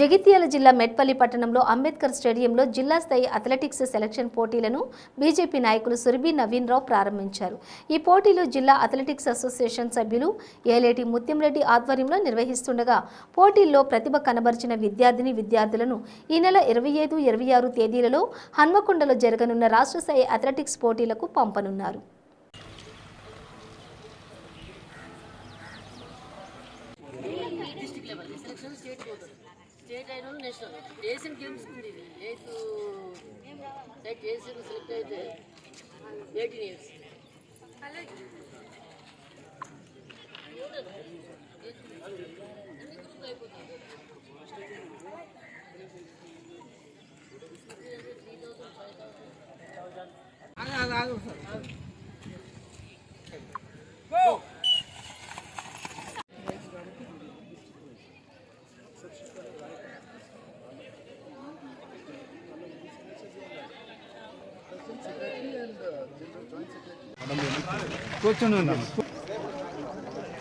జగిత్యాల జిల్లా మెట్పల్లి పట్టణంలో అంబేద్కర్ స్టేడియంలో జిల్లా స్థాయి అథ్లెటిక్స్ సెలక్షన్ పోటీలను బీజేపీ నాయకులు సురభి నవీన్ రావు ప్రారంభించారు. ఈ పోటీలు జిల్లా అథ్లెటిక్స్ అసోసియేషన్ సభ్యులు ఏలేటి ముత్యంరెడ్డి ఆధ్వర్యంలో నిర్వహిస్తుండగా పోటీల్లో ప్రతిభ కనబరిచిన విద్యార్థిని విద్యార్థులను ఈ నెల ఇరవై ఐదు ఇరవై ఆరు తేదీలలో హన్మకొండలో జరగనున్న రాష్ట్ర స్థాయి అథ్లెటిక్స్ పోటీలకు పంపనున్నారు. డిస్ట్రిక్ట్ లెవెల్ సెలక్షన్ స్టేట్ పోతుంది స్టేట్ అయిన నేషనల్. చేసిన గేమ్స్ ఉంది ఇది. ఎయిత్ సెట్ చేసిన సెలెక్ట్ అయితే ఎయిటీన్ ఇయర్స్ కూర్చొని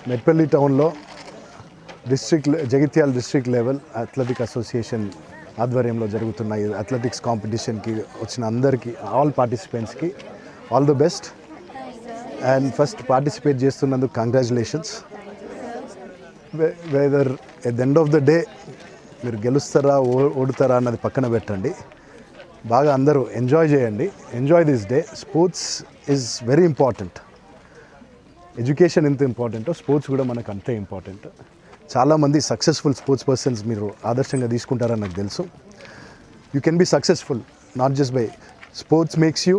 మెట్పల్లి టౌన్లో district Jagtial district level athletic association ఆధ్వర్యంలో జరుగుతున్న ఈ అథ్లెటిక్స్ కాంపిటీషన్కి వచ్చిన అందరికీ all పార్టిసిపెంట్స్కి all the best. And first participate చేస్తున్నందుకు congratulations. Whether at the end of the day మీరు గెలుస్తారా ఓ- ఓడుతారా అన్నది పక్కన పెట్టండి. బాగా అందరూ ఎంజాయ్ చేయండి. Enjoy this day sports is very important education ఎంత ఇంపార్టెంటో స్పోర్ట్స్ కూడా మనకు అంతే ఇంపార్టెంట్ చాలామంది సక్సెస్ఫుల్ స్పోర్ట్స్ పర్సన్స్ మీరు ఆదర్శంగా తీసుకుంటారని నాకు తెలుసు. You can be successful not just by sports makes you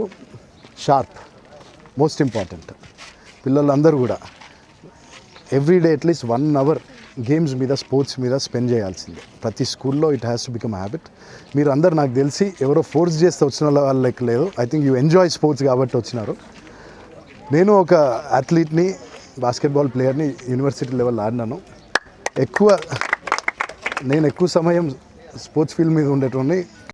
sharp most important పిల్లలందరూ కూడా. Every day at least one hour games మీద స్పోర్ట్స్ మీద స్పెండ్ చేయాల్సిందే. ప్రతి స్కూల్లో it has to become habit మీరు అందరు నాకు తెలిసి ఎవరో ఫోర్స్ చేస్తే వచ్చిన వాళ్ళకి లేదు. I think you enjoy sports కాబట్టి వచ్చినారు. నేను ఒక అథ్లీట్ని బాస్కెట్బాల్ ప్లేయర్ని యూనివర్సిటీ లెవెల్ ఆడినాను. ఎక్కువ నేను ఎక్కువ సమయం స్పోర్ట్స్ ఫీల్డ్ మీద ఉండేటువంటి